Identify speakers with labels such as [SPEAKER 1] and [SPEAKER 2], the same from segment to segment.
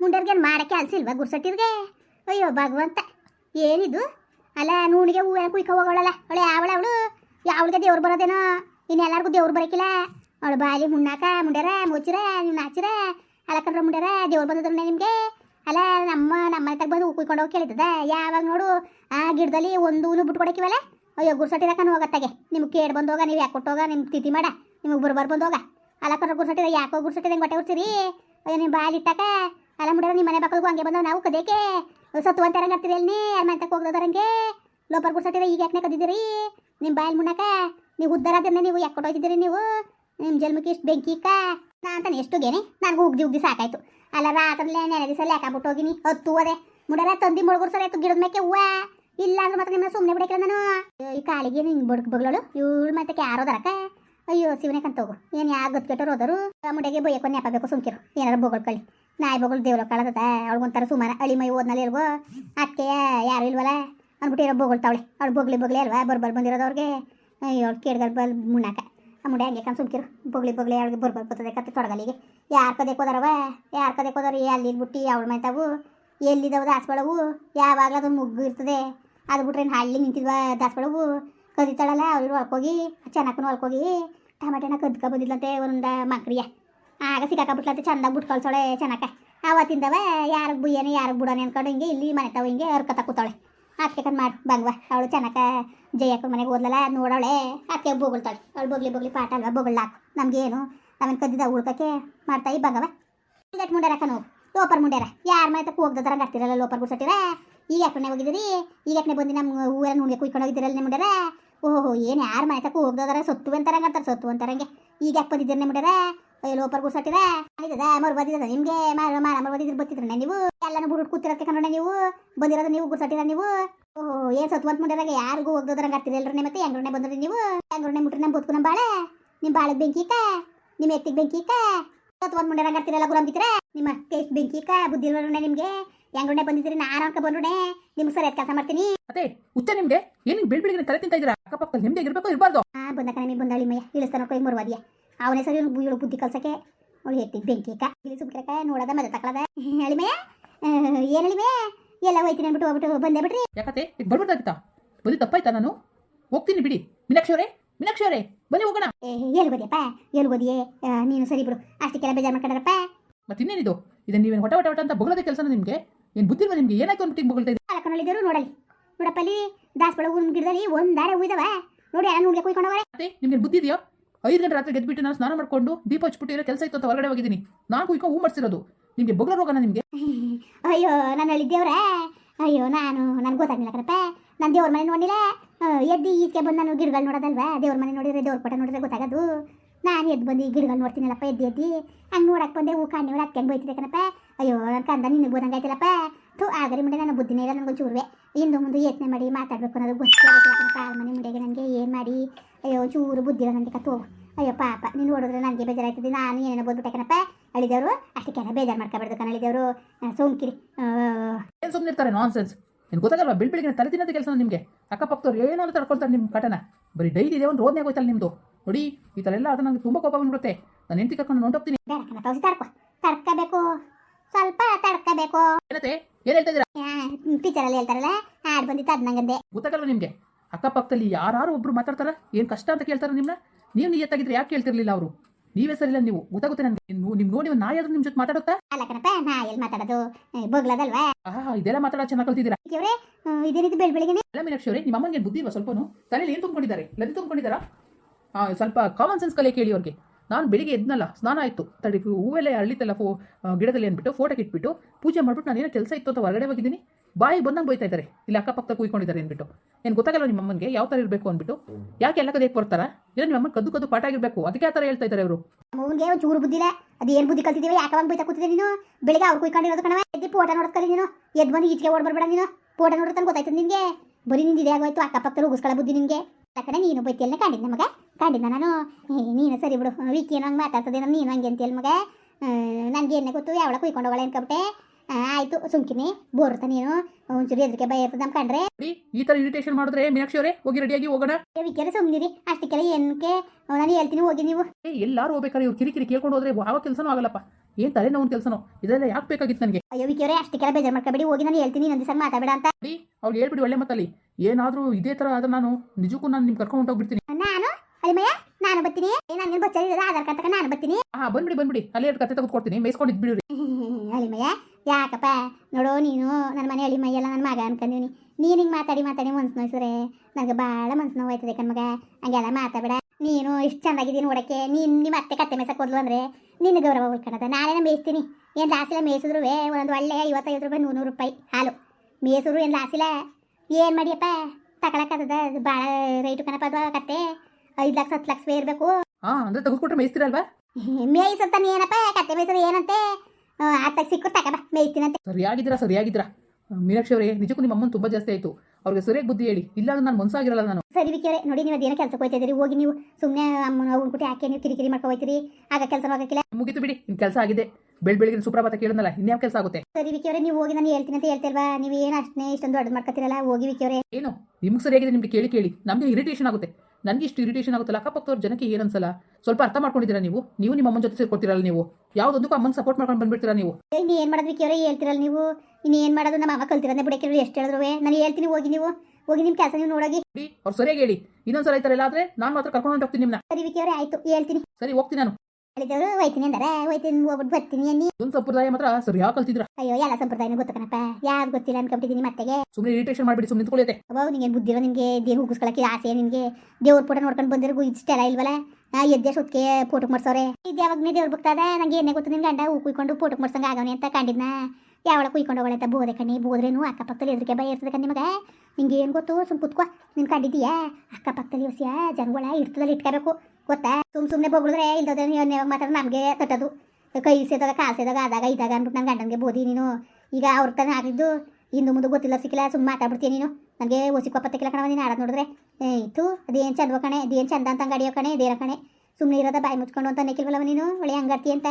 [SPEAKER 1] ಮುಂಡರ್ಗೆ ಮಾಡೋಕ್ಕೆ ಕೆಲಸ ಇಲ್ವಾ ಗುರ್ಸಟ್ಟಿರ್ಗೆ? ಅಯ್ಯೋ, ಭಗವಂತ. ಏನಿದು? ಅಲ್ಲ, ನೂನಿಗೆ ಹೂವೆಲ್ಲ ಕುಯ್ಕ ಹೋಗೋಳಲ್ಲ. ಅವಳು ಯಾವಳ ಅವಳು? ಯಾವಳಿಗೆ ದೇವ್ರು ಬರೋದೇನೋ? ಇನ್ನೆಲ್ಲರಿಗೂ ದೇವ್ರು ಬರೋಕಿಲ್ಲ. ಅವಳು ಬಾಲಿ ಮುಣ್ಣಾಕ ಮುಂಡ್ಯಾರ ಮುಚ್ಚಿರ ನೀವು ನಾಚಿರ. ಅಲಕಂದ್ರ ಮುಂಡ್ಯಾರ ದೇವ್ರು ಬಂದದ್ರ ನಿಮಗೆ? ಅಲ್ಲ, ನಮ್ಮ ನಮ್ಮ ತಗ ಬಂದು ಕುಯ್ಕೊಂಡು ಹೋಗಿ ಕೇಳಿತದ ಯಾವಾಗ ನೋಡು? ಆ ಗಿಡದಲ್ಲಿ ಒಂದು ಹೂನು ಬಿಟ್ಕೊಡಕ್ಕಿವಲ್ಲ ಅಯ್ಯೋ ಗುರ್ಸಟ್ಟಿ ರಕನ ಹೋಗತ್ತಾಗೆ. ನಿಮ್ಗೆ ಕೇಳಿ ಬಂದೋಗ ನೀವು ಯಾಕೆ ಕೊಟ್ಟೋಗ, ನಿಮ್ಗೆ ತಿಥಿ ಮಾಡ. ನಿಮಗೆ ಬರ್ಬಾರ್ ಬಂದೋಗ ಅಲಕಂದ್ರ ಗುರ್ಸಟ್ಟಿದ ಯಾಕೋ ಗುರ್ಸಟ್ಟಿದಂಗೆ ಬಟ್ಟೆ ಉಡ್ಸಿರಿ? ಅಯ್ಯೋ ನಿಮ್ಮ ಬಾಲಿ ಇಟ್ಟಾಕ? ಅಲ್ಲ ಮುಡ್ರ ನಿಮ್ಮ ಮನೆ ಬಕ್ಕಳಿಗೂ ಹಂಗೆ ಬಂದ ನಾವು ಕದೇಕೆ? ಸತ್ತು ಅಂತ ಹಂಗಾರ್ತೀರಿ ಅಲ್ಲಿ ಯಾರ ಮನೆ ತಕ್ಕ ಹೋಗ್ದರಂಗೆ ಲೋಪರ್ ಗುಡ್ಸಟ್ಟಿರ ಈಗ ಯಾಕೆ ಕದಿದ್ದೀರಿ ನಿಮ್ಮ ಬಾಯಲ್ಲಿ ಮುನ್ನಕ ನೀವು ಉದ್ದಾರ ಅದನ್ನ ನೀವು ಯಾಕೆ ಕೊಟ್ಟೋಗಿದ್ದೀರಿ ನೀವು? ನಿಮ್ಮ ಜನ್ಮಕ್ಕೆ ಇಷ್ಟು ಬೆಂಕಿ ಇಕ್ಕ ನಾ ಅಂತ ಎಷ್ಟು ಗೇನೆ? ನನಗೂ ಉಗ್ದಿ ಉಗ್ದಿ ಸಾಕಾಯ್ತು. ಅಲ್ಲ ರಾತ್ರಿಲೇ ನೆನೆ ದಿವಸ ಲೆಕ್ಕಾಬಿಟ್ಟು ಹೋಗಿನಿ. ಹತ್ತು ಹೋದೆ ಮುಡರ, ತಂದಿ ಮುಳುಗುರ್ಸರ ಆಯ್ತು ಗಿಡದ ಮೇಕೆ ಹೂವ. ಇಲ್ಲ ಅಂದ್ರೆ ಮತ್ತೆ ನಿಮ್ಮನ್ನ ಸುಮ್ಮನೆ ಬಿಡಕ್ಕೆ ನಾನು. ಈ ಕಾಲಿಗೆ ನಿಂಗೆ ಬಡ್ಕ್ ಬಗ್ಲಳು? ಇವಳು ಮತ್ತೆ ಯಾರೋ ದರಕ ಅಯ್ಯೋ ಶಿವನೇ ಕಂತೋಗು ಏನು ಯಾ ಕೆಟ್ಟರು ಹೋದರು? ಮುಡೆಗೆ ಬೈಯಕ್ಕೊ ನೆಪ ಬೇಕು ಸುಮ್ಕಿರು. ಏನಾರು ಬೊಗಳ್ಕೊಳ್ಳಿ ನಾಯಿ ಬಗಳು ದೇವ್ರ ಕಳದದ ಅವಳಗೊಂಥರ ಸುಮಾರ ಅಳಿ ಮೈ ಓದ್ನಲ್ಲಿ ಇಲ್ವೋ ಅದಕ್ಕೆ ಯಾರು ಇಲ್ವಲ್ಲ ಅಂದ್ಬಿಟ್ಟು ಏನೋ ಬೊಗಳ್ತಾವಳೆ ಅವಳು ಬೊಗ್ಲಿ ಬೊಗ್ಲಿ ಅಲ್ವಾ? ಬರ್ಬರ್ ಬಂದಿರೋದು ಅವ್ರಿಗೆ. ಅವ್ಳು ಕೇಡ್ಗಲ್ ಬಲ್ ಮುಣ್ಣಾಕ. ಆ ಮುಡಿ ಹಂಗೆ ಕಣ್ ಸುಮ್ಕಿರು ಬೊಗ್ಲಿ ಬೊಗ್ಲಿ ಅವಳಿಗೆ ಬರ್ಬರ್ ಬರ್ತದೆ ಕತ್ತೆ ತೊಡಗಲಿಗೆ ಯಾರು ಕದಕ್ಕೆ ಹೋದಾರವ? ಯಾರು ಕದಕ್ಕೆ ಹೋದಾರ ಅಲ್ಲಿ ಬಿಟ್ಟು ಅವಳು ಮೈತಾವು? ಎಲ್ಲಿದ್ದಾವ ದಾಸಬಳವು? ಯಾವಾಗಲೂ ಅದೊಂದು ಮುಗ್ಗು ಇರ್ತದೆ. ಅದು ಬಿಟ್ರೆ ಹಳ್ಳಿ ನಿಂತಿದ್ವ ದಾಸಬಳವು? ಕದಿತಾಳಲ್ಲ, ಅವ್ರು ಹೊಲ್ಕೋಗಿ ಚೆನ್ನಾಗೂ ಹೊಲ್ಕೋಗಿ ಟಮಾಟೆನ ಕದ್ಕ ಬಂದಿದ್ಲಂತೆ ಒಂದ ಮಕ್ಳಿಯ ಆಗ ಸಿಕ್ಕಾಕಬಿಟ್ಲಂತೆ ಚಂದ ಬಿಟ್ಟು ಕಳ್ಸೋಳೆ ಚೆನ್ನಾಕ ಅವತ್ತಿಂದವ ಯಾರಿಗೆ ಬುಯ್ಯನೆ ಯಾರಿಗೆ ಬಿಡೋನೆ ಅನ್ಕೊಂಡು ಹಿಂಗೆ ಇಲ್ಲಿ ಮನೆ ತಾವು ಹಿಂಗೆ ಹರ್ಕತ ಕೂತಾಳೆ ಅದಕ್ಕೆ ಮಾಡಿ ಬಂಗ್ವ ಅವಳು ಚೆನ್ನಾಕ ಜಯಕ್ಕ ಮನೆಗೆ ಓದ್ಲಲ್ಲ ನೋಡವಳೆ ಅದಕ್ಕೆ ಬೊಗಳ್ತಾಳೆ. ಅವಳು ಬೊಗ್ಲಿ ಬೊಗ್ಲಿ ಪಾಠ ಅಲ್ವಾ ಬೊಗಳಾಕು ನಮಗೇನು ನಾವೇನು ಕದ್ದಿದ್ದ ಉಳ್ಕಕ್ಕೆ ಮಾಡ್ತಾ ಈ ಬಂಗವ ಗಟ್ ಮುಂಡ್ಯಾರ ನೋವು ಲೋಪರ್ ಮುಂಡ್ಯಾರ ಯಾರ ಮನೆ ತಕ್ಕ ಹೋಗ್ದರ ಗಟ್ಟಿರಲ್ಲ ಲೋಪರ್ ಗುಡ್ಸಟ್ಟಿರ ಈಗ ಯಾಕಡೆ ಹೋಗಿದ್ದೀರಿ ಈಗ ಯಾಕಡೆ ಬಂದು ನಮ್ಮ ಊರ ನುಣ್ಗೆ ಕುಯ್ಕೊಂಡು ಹೋಗಿದ್ದೀರಲ್ಲ ನಿಮ್ಮ ಓಹೋ, ಏನು ಯಾರ ಮನೆ ತಕ್ಕ ಹೋಗ್ದದಾರ ಸತ್ತು ಅಂತಾರ ಅಂತಾರೆ, ಸತ್ತು ಅಂತಾರಂಗೆ ಈಗ ಯಾಕೆ ಬಂದಿದ್ದೀರಿ ನಿಮ್ಮ ಅಯ್ಯೋ ಲೋಪರ್ ಗುಡ್ಸಟ್ಟಿರ ಇದ್ದದ ಮರು ಬದಿದ ನಿಮಗೆ? ಮಾರ ಮಾರ ಮರು ಬಂದಿದ್ರು ಬತ್ತಿದ್ರೆ ನೀವು? ಎಲ್ಲಾನು ಬುಡುಟ್ ಕೂತಿರತ್ತೆ ಕನ್ನಡ ನೀವು. ಬಂದಿರೋದು ನೀವು ಗುರ್ಸಟ್ಟಿರ ನೀವು. ಓಹೋ ಏನು ಸತ್ತು ಅಂತ ಮುಂಡ್ಯಾರಾಗ ಯಾರಿಗೂ ಹೋಗ್ದೋದ್ರ ಗಟ್ಟಿರಲ್ರಿ ಮತ್ತೆ ಹೆಂಗ್ರನ್ನೇ ಬಂದ್ರಿ ನೀವು? ಹೆಂಗ್ರನ್ನೇ ಮುಟ್ರಿ ನಮ್ಮ ಬದುಕು ನಮ್ಮ ಬಾಳೆ? ನಿಮ್ ಬಾಳೆಗೆ ಬೆಂಕಿ ಇಕ್ಕ ನಿಮ್ಮ ಎತ್ತಿಗೆ ಬೆಂಕಿ ಇಕ್ಕ ಸತ್ತು ಒಂದು ಮುಂಡ್ಯಾರ ಗಟ್ಟಿರಲ್ಲ ಗುರಾಮ್ ಬಿತ್ತಿರ ನಿಮ್ಮ ಟೇಸ್ಟ್ ಬೆಂಕಿ ಇಕ್ಕ ಬುದ್ಧಿ ಇಲ್ವೇ ನಿಮಗೆ? ಹೆಂಗ್ರನ್ನೇ ಬಂದಿದ್ರಿ ನಾನು ಅನ್ಕ ಬಂದ್ರೆ ನಿಮ್ಗೆ ಸರಿ ಕೆಲಸ ಮಾಡ್ತೀನಿ.
[SPEAKER 2] ಅದೇ ಹುಚ್ಚ ನಿಮ್ಗೆ? ಏನು ಬೆಳ್ ಬೆಳಿಗ್ಗೆ ತಲೆ ತಿಂತ ಇದ್ರ ಅಕ್ಕಪಕ್ಕ ನಿಮ್ಗೆ ಇರ್ಬೇಕು ಇರಬಾರ್ದು?
[SPEAKER 1] ಆ ಬಂದಕ ನಿಮ್ ಬಂದಾಳಿ ಮಯ್ಯ. ಇಳಿಸ್ತಾನ ಕೈ ಮುರುವಾದಿಯ. ಅವನೇ ಸರಿ ಇವನು ಇವಳು ಬುದ್ಧಿ ಕಲ್ಸಕ್ಕೆ ಅವಳು ಹೇಳ್ತಿ ಬೆಂಕಿ ಇಕ್ಕ ಇಲ್ಲಿ ಸುಮ್ಕಿರಕ ನೋಡದ ಮತ್ತೆ ತಕೊಳದ. ಅಳಿಮೆ ಏನು ಅಳಿಮೆ ಎಲ್ಲ ಹೋಯ್ತೀನಿ ಅಂದ್ಬಿಟ್ಟು ಹೋಗ್ಬಿಟ್ಟು ಬಂದೇ ಬಿಡ್ರಿ.
[SPEAKER 2] ಯಾಕತ್ತೆ ಈಗ ಬರ್ಬಿಡ್ದಾಗಿತ್ತಾ ಬರೀ ತಪ್ಪಾಯ್ತಾ ನಾನು? ಹೋಗ್ತೀನಿ ಬಿಡಿ. ಮೀನಾಕ್ಷಿ ಅವರೇ ಮೀನಾಕ್ಷಿ ಅವರೇ ಬನ್ನಿ ಹೋಗೋಣ.
[SPEAKER 1] ಏ ಎಲ್ಲಿ ಬದಿಯಪ್ಪ ಎಲ್ಲಿ ಬದಿಯೇ ನೀನು ಸರಿ ಬಿಡು. ಅಷ್ಟಕ್ಕೆಲ್ಲ ಬೇಜಾರು ಮಾಡ್ಕೊಂಡ್ರಪ್ಪ?
[SPEAKER 2] ಮತ್ತೆ ಇನ್ನೇನಿದು? ಇದನ್ನ ನೀವೇನು ಹೊಟ ಹೊಟ ಹೊಟ ಅಂತ ಬೊಗಳೋದೇ ಕೆಲಸನ ನಿಮಗೆ? ಏನು ಬುದ್ಧಿ ನಿಮಗೆ? ಏನಾಯ್ತು ಅಂದ್ಬಿಟ್ಟು ಬೊಗಳ್ತಾ ಇದ್ದೀರಾ?
[SPEAKER 1] ಅಲಕನಲ್ಲಿದ್ದರು ನೋಡಲಿ ನೋಡಪ್ಪ ಅಲ್ಲಿ ದಾಸಪಳ ಹೂವಿನ ಗಿಡದಲ್ಲಿ ಒಂದಾರೆ ಉಯ್ದವ. ನೋಡಿ ಎಲ್ಲ ನುಡ್ಗೆ ಕುಯ್ಕೊಂಡವರೆ.
[SPEAKER 2] ಅದೇ ನಿಮ್ಗೆ ಬುದ್ಧಿ ಇದೆಯಾ? ಐದು ಗಂಟೆ ರಾತ್ರಿ ಗೆದ್ಬಿಟ್ಟು ನಾನು ಸ್ನಾನ ಮಾಡ್ಕೊಂಡು ದೀಪ ಹಚ್ಚಿಬಿಟ್ಟು ಇರೋ ಕೆಲಸ ಇತ್ತು ಅಂತ ಹೊರಗಡೆ ಹೋಗಿದ್ದೀನಿ. ನಾನು ಇಕ್ಕ ಹೂ ಮಾಡಿಸಿರೋದು. ನಿಮಗೆ ಬೊಗ್ಲ ರೋಗನ ನಿಮಗೆ?
[SPEAKER 1] ಅಯ್ಯೋ, ನಾನು ಹೇಳಿದ್ದೇವ್ರೆ ಅಯ್ಯೋ, ನಾನು, ನನಗೆ ಗೊತ್ತಾಗಿಲ್ಲ ಕಣಪ್ಪ. ನಾನು ದೇವ್ರ ಮನೆ ನೋಡಿಲ್ಲ ಎದ್ದು ಈಚೆ ಬಂದು ನಾನು ಗಿಡಗಳು ನೋಡೋದಲ್ವಾ? ದೇವ್ರ ಮನೆ ನೋಡಿದ್ರೆ ದೇವ್ರ ಪಟ ನೋಡಿದ್ರೆ ಗೊತ್ತಾಗೋದು. ನಾನು ಎದ್ದು ಬಂದು ಗಿಡಗಳು ನೋಡ್ತೀನಲ್ಲಪ್ಪ, ಎದ್ದು ಎದ್ದು. ಹಂಗೆ ನೋಡಕ್ಕೆ ಬಂದೆ ಹೂ ಕಾಣಿ ಅದಕ್ಕೆ ಹೆಂಗೆ ಬೈತಿದ್ದೆ ಕಣಪ್ಪ. ಅಯ್ಯೋ ನನ್ನ ಕಂದ ನಿನಗೆ ಬೋದಂಗೆ ಆಯ್ತಲ್ಲಪ್ಪ. ಥೂ ಆದರೆ ಮುಂದೆ ನನ್ನ ಬುದ್ಧಿನೇ ಇಲ್ಲ ನನಗೆ ಚೂರುವೆ. ಹಿಂದೆ ಮುಂದೆ ಯತ್ನೆ ಮಾಡಿ ಮಾತಾಡಬೇಕು ಅನ್ನೋದು ಗೊತ್ತಿಲ್ಲ ಮನೆ ಮುಂದೆಗೆ ನನಗೆ ಏನು ಮಾಡಿ? ಅಯ್ಯೋ ಚೂರು ಬುದ್ಧಿ ಇಲ್ಲ ನನಗೆ ಕತ್ತು ಅಯ್ಯೋ ಪಾಪ. ನೀನು ನೋಡಿದ್ರೆ ನನಗೆ ಬೇಜಾರಾಯ್ತದೆ ನಾನು ಏನೇನೋ ಬಂದ್ಬಿಟ್ಟೆ ಕಣಪ್ಪ ಅಳಿದವರು ಅಷ್ಟಕ್ಕೆಲ್ಲ ಬೇಜಾರು ಮಾಡ್ಕೊಬಾರ್ದು ಕಣ ಅಳಿದವರು. ಸೋಂಕಿರಿ.
[SPEAKER 2] ಏನು ಸುಮ್ಮನೆ ಇರ್ತಾರೆ ನಾನ್ ಸೆನ್ಸ್ ಏನು ಗೊತ್ತಾಗಲ್ಲ ಬೆಳ್ ಬೆಳಿಗ್ಗೆ ತಲೆ ತಿನ್ನೋದು ಕೆಲಸ ನಿಮಗೆ. ಅಕ್ಕಪಕ್ಕದವ್ರು ಏನಾದ್ರು ತಡ್ಕೊಳ್ತಾರೆ ನಿಮ್ಮ ಕಟನ ಬರೀ ಡೈಲಿ ಇದೆ ಒಂದು ರೋದನೆ ಆಗೋಯ್ತಲ್ಲ ನಿಮ್ಮದು ನೋಡಿ ಈ ಥರ ಎಲ್ಲ ಅದು ನನಗೆ ತುಂಬ ಕೋಪ ಬಂದ್ಬಿಡುತ್ತೆ. ನಾನು ಹೆಂಡತಿ ಕರ್ಕೊಂಡು
[SPEAKER 1] ತಡ್ಕೊ. ತಡ್ಕೋಬೇಕು. ಸ್ವಲ್ಪ ತಡ್ಕೋಬೇಕು.
[SPEAKER 2] ಏನತ್ತೆ? ಏನು ಹೇಳ್ತಾ ಇದ್ದೀರಾ?
[SPEAKER 1] ಟೀಚರಲ್ಲಿ ಹೇಳ್ತಾರಲ್ಲ ಹಾಡು ಬಂದಿತ್ತು ಅದು ನಂಗಂದೆ.
[SPEAKER 2] ಗೊತ್ತಾಗಲ್ವ ನಿಮಗೆ? ಅಕ್ಕಪಕ್ಕದಲ್ಲಿ ಯಾರು ಒಬ್ರು ಮಾತಾಡ್ತಾರ? ಏನ್ ಕಷ್ಟ ಅಂತ ಕೇಳ್ತಾರ ನಿಮ್ನ? ನೀವ್ ನಿಯತ್ತಾಗಿದ್ರೆ ಯಾಕೆ ಕೇಳ್ತಿರ್ಲಿಲ್ಲ ಅವರು? ನೀವೇ ಸರಿಲ್ಲ ನೀವು. ಗೊತ್ತಾಗುತ್ತೆ ನನಗೆ. ನಿಮ್ ನೋಡಿ ಒಂದು ನಾಯಿ ಆದ್ರೂ ನಿಮ್ಮ ಜೊತೆ ಮಾತಾಡುತ್ತಾ?
[SPEAKER 1] ಅಲ್ಲ ಕಣಪ್ಪ ನಾ ಎಲ್ಲಿ ಮಾತಾಡೋದು? ಬೋಗ್ಲದಲ್ವಾ?
[SPEAKER 2] ಆಹಾ ಇದೆಲ್ಲ ಮಾತಾಡೋ ಚೆನ್ನಾಗಿ ಕಲ್ತಿದ್ದೀರಾ?
[SPEAKER 1] ಇವ್ರೆ ಇದೇನಿದು ಬೆಳ್ ಬೆಳಿಗ್ಗೆ
[SPEAKER 2] ಅಲ್ಲ ಮೀನಾಕ್ಷಿ ಅವರೇ ನಿಮ್ಮ ಅಮ್ಮನಿಗೆ ಬುದ್ಧಿ ಇಲ್ವಾ ಸ್ವಲ್ಪನು? ತಲೆಯಲ್ಲಿ ಏನು ತುಂಬಿಕೊಂಡಿದ್ದಾರೆ? ಲದಿ ತುಂಬಿಕೊಂಡಿದ್ದಾರಾ? ಸ್ವಲ್ಪ ಕಾಮನ್ ಸೆನ್ಸ್ ಕಲೆ ಕೇಳಿ ಅವ್ರಿಗೆ. ನಾನು ಬೆಳಿಗ್ಗೆ ಎದ್ನಲ್ಲ, ಸ್ನಾನ ಆಯಿತು. ತಡಿ ಹೂವೆಲ್ಲ ಅರಳಿತಲ್ಲ ಫೋ ಗಿಡದಲ್ಲಿ ಅಂದ್ಬಿಟ್ಟು ಫೋಟೋಗೆ ಇಟ್ಬಿಟ್ಟು ಪೂಜೆ ಮಾಡ್ಬಿಟ್ಟು ನಾನೇನೋ ಕೆಲಸ ಇತ್ತು ಅಂತ ಹೊರಗಡೆ ಹೋಗಿದ್ದೀನಿ. ಬಾಯಿ ಬಂದಂಗೆ ಬೈತಾ ಇದ್ದಾರೆ ಇಲ್ಲಿ ಅಕ್ಕಪಕ್ಕ ಕುಯ್ಕೊಂಡಿದ್ದಾರೆ ಅಂದ್ಬಿಟ್ಟು. ಏನು ಗೊತ್ತಾಗಲ್ಲ ನಿಮ್ಮ ಅಮ್ಮನಿಗೆ, ಯಾವ ಥರ ಇರಬೇಕು ಅಂದ್ಬಿಟ್ಟು. ಯಾಕೆ ಎಲ್ಲ ಕದಕ್ಕೆ ಬರ್ತಾರ ಇಲ್ಲ ನಿಮ್ಮ ಕದ್ದು ಕದ್ದು ಪಾಠ ಆಗಿರಬೇಕು. ಅದಕ್ಕೆ ಆ ಥರ ಹೇಳ್ತಾ ಇದ್ದಾರೆ ಅವರು.
[SPEAKER 1] ಅವನಿಗೆ ಚೂರು ಬುದ್ಧಿಲ್ಲ ಅದು ಏನು ಬುದ್ಧಿ ಕಲ್ತಿದ್ದೀವಿ? ಯಾಕೆ ಬೈತಾ ಕೂತಿದ್ದೆ ನೀನು? ಬೆಳಿಗ್ಗೆ ಅವ್ರು ಕುಯ್ಕೊಂಡಿರೋದು ಕಣವ ಎದ್ದು ಫೋಟೋ ನೋಡ್ಕಲಿ ನೀನು. ಎದ್ದು ಬಂದು ಈಚೆಗೆ ಓಡ್ ಬರಬೇಡ ನೀನು ಫೋಟೋ ನೋಡ್ತಾನೆ ಗೊತ್ತಾಯ್ತು ನಿನಗೆ. ಬರೀ ನಿಂದು ಇದೇ ಆಗೋಯ್ತು. ಅಕ್ಕಪಕ್ಕದಲ್ಲಿ ಉಗಿಸ್ಕೊಳ್ಳೋ ಬುದ್ಧಿ ನಿನಗೆ. ಕಡೆ ನೀನು ಬೈತಿಯಲ್ಲ ಕಂಡಿದ್ದೆ ಮಗ? ಕಂಡಿದ್ದ ನಾನು ನೀನು ಸರಿ ಬಿಡು. ವಿಕಿ ಏನು ಹಂಗೆ ಮಾತಾಡ್ತದೆ ನಾನು ನೀನು ಹಂಗೆ ಅಂತೇಳಿ ಮಗ? ನನಗೆ ಏನೇ ಗೊತ್ತು ಯಾವಳ ಕುಯ್ಕೊಂಡು ಹೋಗಳೆ ಅನ್ಕೊಬಿಟ್ಟೆ ಆಯ್ತು ಸುಮ್ಕಿನಿ. ಬೋರ್ತ ನೀನು. ಒಂಚೂರು ಎದ್ರಿಕೆ ಭಯ ಇರ್ತದೆ ಕಂಡ್ರೆ.
[SPEAKER 2] ಈ ತರ ಇರಿಟೇಷನ್ ಮಾಡಿದ್ರೆ ಮೀನಾಕ್ಷಿ ಅವರೇ ಹೋಗಿ ರೆಡಿಯಾಗಿ ಹೋಗೋಣ.
[SPEAKER 1] ವಿಚಾರ ಸುಮ್ಮನಿರಿ ಅಷ್ಟಕ್ಕೆಲ್ಲ ಏನಕ್ಕೆ? ನಾನು ಹೇಳ್ತೀನಿ ಹೋಗಿ ನೀವು.
[SPEAKER 2] ಎಲ್ಲರೂ ಹೋಗ್ಬೇಕಾದ್ರೆ ಇವ್ರು ಕಿರಿಕಿರಿ ಕೇಳ್ಕೊಂಡು ಹೋದ್ರೆ ಯಾವ ಕೆಲಸನೂ ಆಗಲ್ಲಪ್ಪ. ಏನ್ ತಲೆ ನೋವು ಕೆಲಸನೋ? ಇದೆಲ್ಲ ಯಾಕೆ ಬೇಕಾಗಿತ್ತು ನನಗೆ?
[SPEAKER 1] ಅಯ್ಯೋ ವಿಚಾರ ಅಷ್ಟಕ್ಕೆಲ್ಲ ಬೇಜಾರು ಮಾಡ್ಕೊಬೇಡಿ. ಹೋಗಿ ನಾನು ಹೇಳ್ತೀನಿ ಇನ್ನೊಂದು ದಿವಸ ಮಾತಾಡಬೇಡ ಅಂತ.
[SPEAKER 2] ಅವ್ರು ಹೇಳ್ಬಿಡಿ ಒಳ್ಳೆ ಮತ್ತಲ್ಲಿ ಏನಾದರೂ ಇದೇ ಥರ ಆದ್ರೆ ನಾನು ನಿಜಕ್ಕೂ ನಾನು ನಿಮ್ಗೆ ಕರ್ಕೊಂಡು ಹೊಂಟೋಗ್ಬಿಡ್ತೀನಿ.
[SPEAKER 1] ನಾನು? ಅಳಿಮಯ್ಯ ನಾನು ಬರ್ತೀನಿ. ನನಗೆ ಬಚ್ಚರಿ ಆಧಾರ್ ಕಾರ್ಡ್ ತಗೊಂಡು ನಾನು ಬರ್ತೀನಿ.
[SPEAKER 2] ಹಾಂ ಬಂದ್ಬಿಡಿ ಬಂದ್ಬಿಡಿ. ಅಲ್ಲೇ ಎರಡು ಕತೆ ತೆಗೆದುಕೊಡ್ತೀನಿ. ಮೇಯ್ಸ್ಕೊಂಡು ಇದ್ಬಿಡ್ರಿ.
[SPEAKER 1] ಅಳಿಮಯ್ಯ ಯಾಕಪ್ಪ? ನೋಡು ನೀನು ನನ್ನ ಮನೆ ಅಳಿಮಯ್ಯ ಎಲ್ಲ ನನ್ನ ಮಗ ಅನ್ಕೊಂಡಿವ್ನಿ ನೀನು ಹಿಂಗೆ ಮಾತಾಡಿ ಮಾತಾಡಿ ಮನ್ಸು ನೋಯ್ಸ್ರೆ. ನನಗೆ ಭಾಳ ಮನ್ಸು ನೋವಾಯ್ತದೆ ಕಣ್ಮಗ ಹಂಗೆಲ್ಲ ಮಾತಾಡಬೇಡ. ನೀನು ಇಷ್ಟು ಚೆನ್ನಾಗಿದ್ದೀನಿ ನೋಡಕ್ಕೆ. ನೀನು ನಿಮ್ಮ ಅತ್ತೆ ಕತ್ತೆ ಮೇಸಕ್ಕೆ ಹೋದ್ಲು ಅಂದರೆ ನಿನ್ನ ಗೌರವ ಉಳ್ಕೊಳದ ನಾಳೆನೇ ಮೇಯಿಸ್ತೀನಿ. ಏನು ಲಾಸಿಲ್ಲ ಮೇಯಿಸಿದ್ರು ಒಂದೊಂದು ಒಳ್ಳೆ ಐವತ್ತೈದು ರೂಪಾಯಿ ನೂರು ರೂಪಾಯಿ ಹಾಲು. ಮೇಯಿಸಿದ್ರು ಏನು ಲಾಸಿಲ್ಲ ಏನು ಮಾಡಿಯಪ್ಪ? ತಗೊಳಕ್ಕದ ಅದು ಭಾಳ ರೇಟು ಕಣಪ್ಪ ಅದು ಐದು ಲಕ್ಷ ಹತ್ತು ಲಕ್ಷ ಇರಬೇಕು
[SPEAKER 2] ಹಾಂ ಅಂದ್ರೆ ತೆಗೆದುಕೊಟ್ರೆ ಮೇಯ್ಸ್ತೀರಲ್ವಾ?
[SPEAKER 1] ನೀ ಏನಪ್ಪ ಕತ್ತೆ ಮೇಯಿಸೋದು ಏನಂತೆ? ಆತಾಗ ಸಿಕ್ಕು ತಕಬ ಮೇಯಿಸ್ತೀನಂತೆ.
[SPEAKER 2] ಸರಿಯಾಗಿದ್ದೀರಾ ಸರಿಯಾಗಿದ್ದೀರಾ? ಮೀನಾಕ್ಷಿ ಅವರೇ ನಿಜಕ್ಕೂ ನಿಮ್ಮ ಅಮ್ಮನ ತುಂಬ ಜಾಸ್ತಿ ಆಯಿತು. ಅವ್ರಿಗೆ ಸರಿಯಾಗಿ ಬುದ್ಧಿ ಹೇಳಿ. ಇಲ್ಲ ಅಂದ್ರೆ ನಾನು ಮನ್ಸಾಗಿರಲ್ಲ ನಾನು.
[SPEAKER 1] ಸರಿ ವಿಕ್ಕಿಯವರೇ ನೋಡಿ ನೀವು ಅದೇನೋ ಕೆಲಸಕ್ಕೆ ಹೋಗ್ತಾ ಇದ್ದೀರಿ ಹೋಗಿ ನೀವು ಸುಮ್ಮನೆ ಅಮ್ಮನ ಅವ್ನ ಕುಟಿ ಹಾಕಿ ನೀವು ಕಿರಿಕಿರಿ ಮಾಡ್ಕೊ ಹೋಗ್ತೀರಿ ಆಗ ಕೆಲಸ ಆಗಕ್ಕಿಲ್ಲ.
[SPEAKER 2] ಮುಗಿತು ಬಿಡಿ ನಿಮ್ಮ ಕೆಲಸ ಆಗಿದೆ. ಬೆಳ್ ಬೆಳಿಗ್ಗೆ ಸುಪ್ರಭಾತ ಕೇಳಿದ್ನಲ್ಲ ಇನ್ಯಾವ ಕೆಲಸ ಆಗುತ್ತೆ?
[SPEAKER 1] ಸರಿ ವಿಕ್ಕಿಯವರೇ ನೀವು ಹೋಗಿ ನಾನು ಹೇಳ್ತೀನಿ ಅಂತ ಹೇಳ್ತಿಲ್ವಾ ನೀವು ಏನು ಅಷ್ಟೇ ಇಷ್ಟೊಂದು ದೊಡ್ಡ ಮಾಡ್ಕೊತೀರಲ್ಲ ಹೋಗಿ ವಿಕ್ಕಿಯವರೇ
[SPEAKER 2] ಏನು? ನಿಮ್ಗೆ ಸರಿಯಾಗಿದೆ ನಿಮ್ಗೆ ಕೇಳಿ ಕೇಳಿ. ನಮಗೆ ಇರಿಟೇಷನ್ ಆಗುತ್ತೆ. ನನಗೆ ಇಷ್ಟು ಇರಿಟೇಷನ್ ಆಗುತ್ತಲ್ಲ? ಅಕ್ಕಪಕ್ಕದವ್ರ ಜನಕ್ಕೆ ಏನನ್ಸಲ್ಲ? ಸ್ವಲ್ಪ ಅರ್ಥ ಮಾಡ್ಕೊಂಡಿದ್ದೀರಾ ನೀವು? ನೀವು ನಿಮ್ಮ ಅಮ್ಮನ ಜೊತೆ ಸೇರ್ಕೊಡ್ತೀರಲ್ಲ ನೀವು? ಯಾವುದೊಂದಕ್ಕೂ ಅಮ್ಮನ ಸಪೋರ್ಟ್ ಮಾಡ್ಕೊಂಡು ಬಂದ್ಬಿಡ್ತೀರಾ ನೀವು?
[SPEAKER 1] ಇನ್ನು ಏನು ಮಾಡೋದು ವಿಕ್ಕಿಯವರೇ ಹೇಳ್ತಿರಲ್ಲ ನೀವು? ಇನ್ನು ಏನ್ ಮಾಡೋದು? ನಮ್ಮ ಅಮ್ಮ ಕಲ್ತಿರೋದೇ ಬಿಡಕ್ಕೆ ಎಷ್ಟು ಹೇಳಿದ್ರು ನಾನು ಹೇಳ್ತೀನಿ ಹೋಗಿ ನೀವು. ಹೋಗಿ ನಿಮ್ಮ ಕೆಲಸ ನೀವು ನೋಡೋಗಿ.
[SPEAKER 2] ನೋಡಿ ಅವ್ರು ಸರಿಯಾಗಿ ಹೇಳಿ. ಇನ್ನೊಂದ್ಸಲ ಈ ಥರ ಆದರೆ ನಾನು ಮಾತ್ರ ಕರ್ಕೊಂಡು ಹೋಗ್ತೀನಿ ನಿಮ್ಮನ್ನ
[SPEAKER 1] ಸರಿ ವಿಕ್ಕಿಯವರೇ ಆಯ್ತು. ಹೇಳ್ತೀನಿ.
[SPEAKER 2] ಸರಿ ಹೋಗ್ತೀನಿ ನಾನು.
[SPEAKER 1] ಹೇಳಿದವರು ಹೋಯ್ತೀನಿ ಅಂದರೆ. ಹೋಯ್ತೀನಿ ಹೋಗ್ಬಿಟ್ಟು ಬರ್ತೀನಿ ಅನ್ನಿ.
[SPEAKER 2] ಒಂದು ಸಂಪ್ರದಾಯ ಮಾತ್ರ ಸರಿಯಾಗಿ ಕಲ್ತಿದ್ರ
[SPEAKER 1] ಅಯ್ಯೋ ಎಲ್ಲ ಸಂಪ್ರದಾಯನೂ ಗೊತ್ತು ಕಣಪ್ಪ ಯಾವ್ದು ಗೊತ್ತಿಲ್ಲ ಅನ್ಕೊಂಡಿದ್ದೀನಿ ಮತ್ತೆಗೆ.
[SPEAKER 2] ಸುಮ್ಮನೆ ಇರಿಟೇಷನ್ ಮಾಡಿಬಿಡಿ ಸುಮ್ಮನೆ ನಿಂತ್ಕೊಳ್ಳುತ್ತೆ
[SPEAKER 1] ಅಬ್ಬಾ ನಿಂಗೆ? ಬುದ್ಧಿರೋ ನಿಮಗೆ ದೇಹ ಉಗಿಸ್ಕೊಳಕ್ಕೆ ಆಸೆ ನಿಮಗೆ ದೇವ್ರ ಫೋಟೋ ನೋಡ್ಕೊಂಡು ಬಂದಿರೋ ಇಷ್ಟೆಲ್ಲ ಇಲ್ವಲ್ಲ? ನಾ ಎದ್ದೆ ಸೊತ್ಕೆ ಫೋಟೋ ಮಾಡ್ಸೋರೆ. ಇದು ಯಾವಾಗನೇ ದೇವ್ರ ಬಗ್ತದ ನಂಗೆ ಏನೇ ಗೊತ್ತು ನಿನ್ ಗಂಡ? ಹೂ ಕುಯ್ಕೊಂಡು ಫೋಟೋ ಮಾಡ್ಸಂಗ ಆಗವನೆ ಅಂತ ಕಂಡಿದ್ನ ಯಾವಳ ಕುಯ್ಕೊಂಡು ಹೋಗಳೆ ಬೋದೆ ಕಣ್ಣಿ, ಬೋದ್ರೇನು ಅಕ್ಕಪಕ್ಕದಲ್ಲಿ ಎದ್ರಿಗೆ ಭಯ ಇರ್ತದೆ ಕಣ್ಣಿ ಮಗ? ನಿಂಗೆ ಏನು ಗೊತ್ತು? ಸುಮ್ ಕುತ್ಕೋ. ನಿನ್ ಕಂಡಿದ್ದೀಯಾ? ಅಕ್ಕಪಕ್ಕದಲ್ಲಿ ಹೊಸಿಯ ಜನಗಳ ಇರ್ತದಲ್ಲಿ ಇಟ್ಕೋಬೇಕು. ಗೊತ್ತಾ? ಸುಮ್ ಸುಮ್ಮನೆ ಬೊಗಳಿದ್ರೆ ಇಲ್ದೋದ್ರೆ ಮಾತಾಡ ನಮಗೆ ತಟ್ಟದು. ಕೈ ಸೇದಾಗ, ಕಾಲು ಸೇದಾಗ ಆದಾಗ ಇದಾಗ ಅಂದ್ಬಿಟ್ಟು ನನ್ನ ಗಂಡನಿಗೆ ಬೋದಿ ನೀನು. ಈಗ ಅವ್ರ ತನ ಆಗಿದ್ದು ಇಂದು ಮುಂದೆ ಗೊತ್ತಿಲ್ಲ ಸಿಕ್ಕಿಲ್ಲ ಸುಮ್ಮನೆ ಮಾತಾಡ್ಬಿಡ್ತೀನಿ ನೀನು. ನನಗೆ ಒಸಿ ಕೊಪ್ಪ ಕಣ ಕಣವ ನೀನು ಆಡೋದು ನೋಡಿದ್ರೆ. ಇತ್ತು. ಅದೇನು ಚಂದವ ಕಣೆ? ಅದೇನು ಚಂದ ಅಂತ ಅಂಗಡಿಯೋ ಕಣೆ? ದೇರ ಕಣೆ? ಸುಮ್ಮನೆ ಇರೋದ ಬಾಯಿ ಮುಚ್ಕೊಂಡು ಅಂತ ನೆಕ್ಕಿಲ್ವಲ್ಲವ ನೀನು? ಒಳ್ಳೆ ಹಂಗರ್ತಿ ಅಂತ?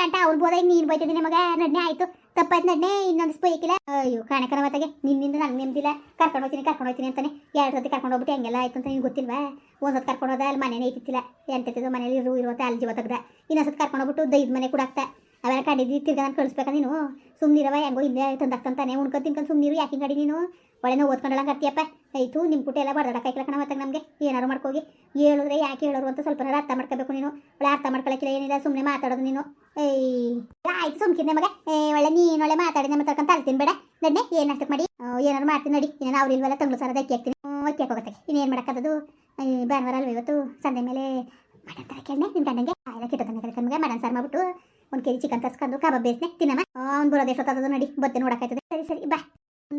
[SPEAKER 1] ಗಂಟ ಅವ್ನು ಬೋದ ನೀನು ಬೈತಿದ್ದೀನಿ ಮಗ ನಡ್ನೆ ಆಯ್ತು. ತಪ್ಪಾಯ್ತು ನಡ್ನೆ, ಇನ್ನೊಂದು ಸ್ಪೈಕಿಲ್ಲ ಅಯ್ಯೋ ಕಾಣಕರ ಮತ್ತಾಗೆ ನಿನ್ನಿಂದ ನನಗೆ ನೆಮ್ಮದಿಲ್ಲ. ಕರ್ಕೊಂಡು ಹೋಗ್ತೀನಿ ಕರ್ಕೊಂಡು ಹೋಗ್ತೀನಿ ಅಂತಾನೆ. ಎರಡು ಸತಿ ಕರ್ಕೊಂಡು ಹೋಗ್ಬಿಟ್ಟು ಹೆಂಗೆಲ್ಲ ಆಯ್ತು ಅಂತ ನಿನ್ಗೆ ಗೊತ್ತಿಲ್ವಾ? ಒಂದು ಸತಿ ಕರ್ಕೊಂಡು ಹೋದ, ಅಲ್ಲಿ ಮನೇನೇ ಐತಿತ್ತಿಲ್ಲ ಎಂತ ಮನೇಲಿ ಇರು ಇರುವಂತೆ ಅಲ್ಲಿ ಜೀವ ತೆಗ್ದ. ಇನ್ನೊಂದು ಸತಿ ಕರ್ಕೊಂಡು ಹೋಗ್ಬಿಟ್ಟು ದೈದ ಮನೆ ಕೂಡ ಆಗ್ತಾ ಅವೆಲ್ಲ ಕಂಡಿದ್ದು, ತಿರ್ಗ ನಾನು ಕಳಿಸ್ಬೇಕಾ ನೀನು? ಸುಮ್ಮನಿರವ ಹೆಂಗೋ ಇಲ್ಲೇ ತಂದಾಕ್ತಂತಾನೆ ಉಣ್ಕೊ ತಿನ್ಕೊಂಡು ಸುಮ್ಮನಿರು ಯಾಕೆ ನೀನು? ಒಳ್ಳೆ ನೋವು ಓದ್ಕೊಂಡಲ್ಲ ಕರ್ತಿಯಪ್ಪ ಆಯ್ತು ನಿಮ್ಮ ಪುಟ್ಟ ಎಲ್ಲ ಬಡ್ದಾಡಕ್ಕಾಯ್ಕಿಲ್ಲ ಕಣ ಮತ್ತೆ ನಮಗೆ. ಏನಾರು ಮಾಡ್ಕೋಗಿ. ಹೇಳಿದ್ರೆ ಯಾಕೆ ಹೇಳೋರು ಅಂತ ಸ್ವಲ್ಪ ಅರ್ಥ ಮಾಡ್ಕೋಬೇಕು ನೀನು. ಒಳ್ಳೆ ಅರ್ಥ ಮಾಡ್ಕೊಳಕ್ಕಿಲ್ಲ ಏನಿಲ್ಲ ಸುಮ್ಮನೆ ಮಾತಾಡೋದು ನೀನು. ಏಯ್ ಆಯ್ತು, ಸುಮ್ಕಿದ್ದೆ ಮಗ. ಏ, ಒಳ್ಳೆ ನೀನು ಒಳ್ಳೆ ಮಾತಾಡಿದೆ ಮಾತಾಡ್ಕೊಂತ ಅಳ್ತೀನಿ ಬೇಡ. ನಡೆ ಏನು ಅಷ್ಟಕ್ಕೆ ಮಾಡಿ? ಏನಾರು ಮಾಡ್ತೀನಿ ನೋಡಿ. ಇನ್ನೇನು ಅವ್ರು ಇಲ್ವಲ್ಲ, ತಂಗ್ಳು ಸರ ಅದಕ್ಕೆ ಹಾಕ್ತೀನಿ ಅಕ್ಕಿ ಹೋಗುತ್ತೆ ಇನ್ನೇನು ಮಾಡೋಕ್ಕದು ಭಾನುವಾರ ಅಲ್ವ ಇವತ್ತು? ಸಂಜೆ ಮೇಲೆ ಮಟನ್ ತರ ಕೇಳಿ ನಿಮ್ಮ ಗಂಡಂಗೆ. ಆಯ್ಲ ಕೆಟ್ಟದನ್ನ ಮಗ, ಮಟನ್ ಸಾರು ಮಾಡ್ಬಿಟ್ಟು ಒಂದು ಕೆಜಿ ಚಿಕನ್ ತರ್ಸ್ಕೊಂಡು, ಕಬಾಬ್ ಬೇಸ್ನೆ ತಿನ್ನಮ್ಮ. ಅವ್ನು ಬರೋದು ಎಷ್ಟೊತ್ತದ ನೋಡಿ ಬತ್ತೆ ನೋಡೋಕ್ಕಾಯ್ತದೆ ಸರಿ ಸರಿ, ಬಾ.